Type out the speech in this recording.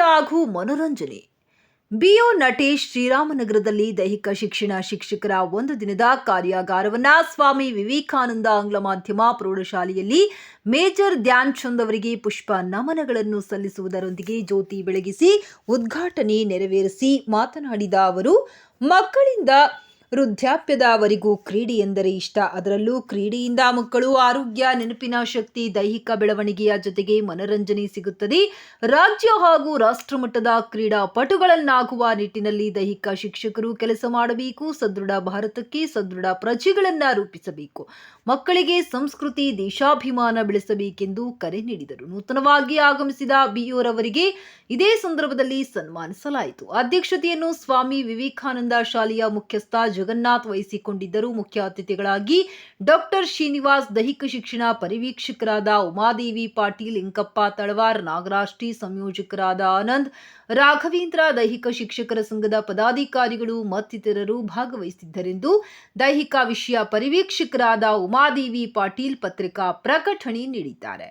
ಹಾಗೂ ಮನೋರಂಜನೆ. ಬಿಒ ನಟೇಶ್ ಶ್ರೀರಾಮನಗರದಲ್ಲಿ ದೈಹಿಕ ಶಿಕ್ಷಣ ಶಿಕ್ಷಕರ ಒಂದು ದಿನದ ಕಾರ್ಯಾಗಾರವನ್ನ ಸ್ವಾಮಿ ವಿವೇಕಾನಂದ ಆಂಗ್ಲ ಮಾಧ್ಯಮ ಪ್ರೌಢಶಾಲೆಯಲ್ಲಿ ಮೇಜರ್ ಧ್ಯಾನ್ ಚಂದ್ ಅವರಿಗೆ ಪುಷ್ಪ ನಮನಗಳನ್ನು ಸಲ್ಲಿಸುವುದರೊಂದಿಗೆ ಜ್ಯೋತಿ ಬೆಳಗಿಸಿ ಉದ್ಘಾಟನೆ ನೆರವೇರಿಸಿ ಮಾತನಾಡಿದ ಅವರು, ಮಕ್ಕಳಿಂದ ವೃದ್ಧಾಪ್ಯದವರೆಗೂ ಕ್ರೀಡೆ ಎಂದರೆ ಇಷ್ಟ. ಅದರಲ್ಲೂ ಕ್ರೀಡೆಯಿಂದ ಮಕ್ಕಳು ಆರೋಗ್ಯ, ನೆನಪಿನ ಶಕ್ತಿ, ದೈಹಿಕ ಬೆಳವಣಿಗೆಯ ಜೊತೆಗೆ ಮನರಂಜನೆ ಸಿಗುತ್ತದೆ. ರಾಜ್ಯ ಹಾಗೂ ರಾಷ್ಟ್ರಮಟ್ಟದ ಕ್ರೀಡಾಪಟುಗಳನ್ನಾಗುವ ನಿಟ್ಟಿನಲ್ಲಿ ದೈಹಿಕ ಶಿಕ್ಷಕರು ಕೆಲಸ ಮಾಡಬೇಕು. ಸದೃಢ ಭಾರತಕ್ಕೆ ಸದೃಢ ಪ್ರಜೆಗಳನ್ನ ರೂಪಿಸಬೇಕು. ಮಕ್ಕಳಿಗೆ ಸಂಸ್ಕೃತಿ, ದೇಶಾಭಿಮಾನ ಬೆಳೆಸಬೇಕೆಂದು ಕರೆ ನೀಡಿದರು. ನೂತನವಾಗಿ ಆಗಮಿಸಿದ ಬಿಯೋರವರಿಗೆ ಇದೇ ಸಂದರ್ಭದಲ್ಲಿ ಸನ್ಮಾನಿಸಲಾಯಿತು. ಅಧ್ಯಕ್ಷತೆಯನ್ನು ಸ್ವಾಮಿ ವಿವೇಕಾನಂದ ಶಾಲೆಯ ಮುಖ್ಯಸ್ಥ ಜಗನ್ನಾಥ್ ವಹಿಸಿಕೊಂಡಿದ್ದರು. ಮುಖ್ಯ ಅತಿಥಿಗಳಾಗಿ ಡಾಕ್ಟರ್ ಶ್ರೀನಿವಾಸ್, ದೈಹಿಕ ಶಿಕ್ಷಣ ಪರಿವೀಕ್ಷಕರಾದ ಉಮಾದೇವಿ ಪಾಟೀಲ್ ಇಂಕಪ್ಪ ತಳವಾರ್ ನಾಗರಾಜ್ ಸಂಯೋಜಕರಾದ ಆನಂದ್, ರಾಘವೇಂದ್ರ, ದೈಹಿಕ ಶಿಕ್ಷಕರ ಸಂಘದ ಪದಾಧಿಕಾರಿಗಳು ಮತ್ತಿತರರು ಭಾಗವಹಿಸಿದ್ದರೆಂದು ದೈಹಿಕ ವಿಷಯ ಪರಿವೀಕ್ಷಕರಾದ ಉಮಾದೇವಿ ಪಾಟೀಲ್ ಪತ್ರಿಕಾ ಪ್ರಕಟಣೆ ನೀಡಿದ್ದಾರೆ.